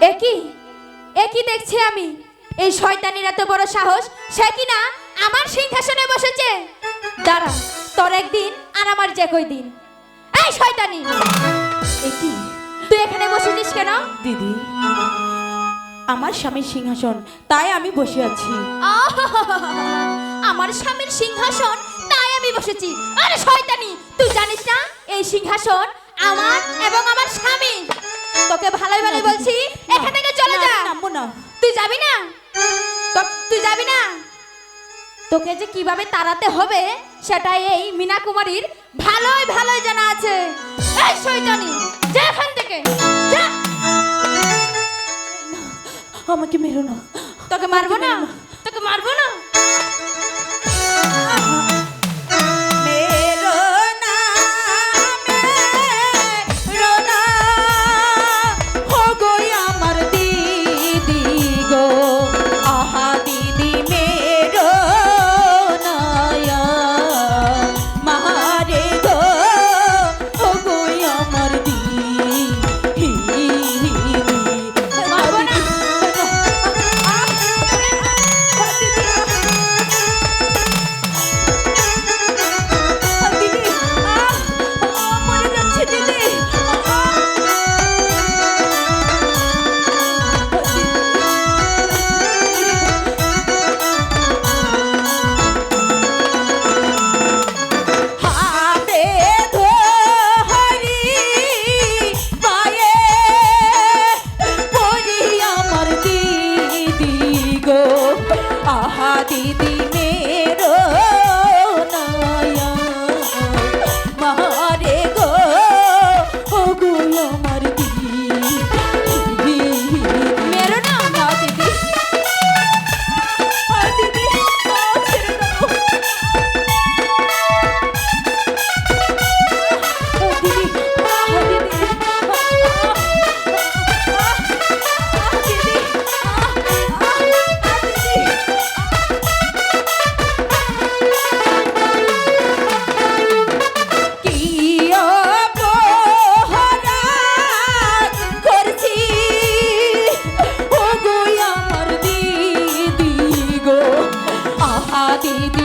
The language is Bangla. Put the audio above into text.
একই একই দেখছি আমি? এই শয়তানির এত বড় সাহস সে কি না আমার সিংহাসনে বসেছে? দাঁড়া তোর একদিন আর আমার যে কই দিন। এই শয়তানি! একই তুই এখানে বসেছিস কেন? দিদি আমার স্বামীর সিংহাসন তাই আমি বসে আছি। আমার স্বামীর সিংহাসন তাই আমি বসেছি। আরে শয়তানি তুই জানিস না এই সিংহাসন আমার এবং আমার স্বামী তোকে ভালোই ভালোই বলছি। এখান থেকে চলে যা। নামবো না তুই যাবি না? তুই যাবি না? তোকে যে কীভাবে তাড়াতে হবে সেটা এই মিনা কুমারীর ভালোই ভালোই জানা আছে। এই শয়তানি যা এখান থেকে যা। আমাকে মেরো না। তোকে মারবো না। দিদি দিদি